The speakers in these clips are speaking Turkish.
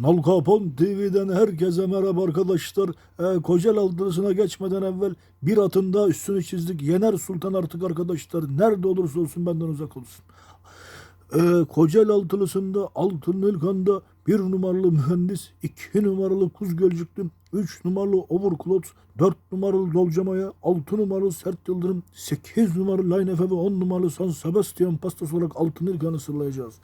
Nalkapon TV'den herkese merhaba arkadaşlar. Ee, Kocaeli Altınısı'na geçmeden evvel bir atın daha üstünü çizdik. Yener Sultan artık arkadaşlar. Nerede olursa olsun benden uzak olsun. Ee, Kocaeli Altınısı'nda Altın Ilkan'da bir numaralı mühendis, iki numaralı Kuz Gölcüklü, üç numaralı Overcloth, dört numaralı Dolcamaya, altı numaralı Sert Yıldırım, sekiz numaralı Line ve on numaralı San Sebastian pastası olarak Altın Ilkan'ı sırlayacağız.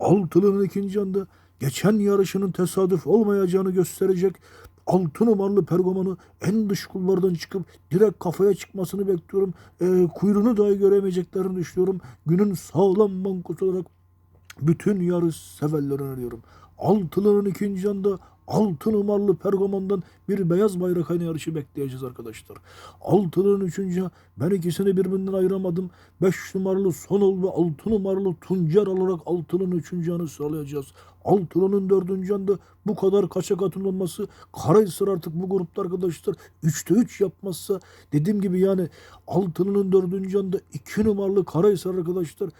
Altılı'nın ikinci anda geçen yarışının tesadüf olmayacağını gösterecek altı numaralı pergamanı en dış kullardan çıkıp direkt kafaya çıkmasını bekliyorum. Ee, kuyruğunu dahi göremeyeceklerini düşünüyorum. Günün sağlam bankosu olarak bütün yarış severleri öneriyorum. Altılı'nın ikinci anda altı numaralı pergamondan bir beyaz bayrak yarışı bekleyeceğiz arkadaşlar. Altılı'nın üçüncü ben ikisini birbirinden ayıramadım. Beş numaralı Sonol ve altı numaralı Tuncer olarak Altılı'nın üçüncü anı sağlayacağız. Altılı'nın dördüncü anda bu kadar kaçak atın olması Karahisar artık bu grupta arkadaşlar 3'te 3 yapmazsa dediğim gibi yani Altılı'nın dördüncü anda iki numaralı Karahisar arkadaşlar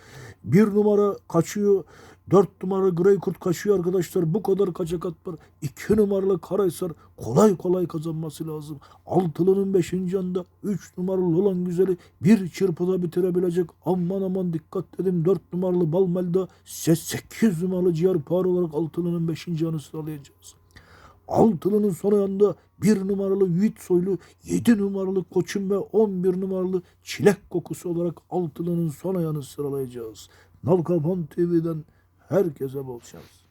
bir numara kaçıyor Dört numaralı Grey Kurt kaçıyor arkadaşlar. Bu kadar kaçak at var. İki numaralı Karahisar kolay kolay kazanması lazım. Altılı'nın beşinci anda üç numaralı olan güzeli bir çırpıda bitirebilecek. Aman aman dikkat dedim. Dört numaralı Balmel'da sekiz numaralı Ciğer Par olarak Altılı'nın beşinci anı sağlayacağız. Altılı'nın son ayında bir numaralı Yiğit Soylu, yedi numaralı Koçum ve on bir numaralı Çilek Kokusu olarak Altılı'nın son ayağını sıralayacağız. Nalkapan TV'den herkese bol şans.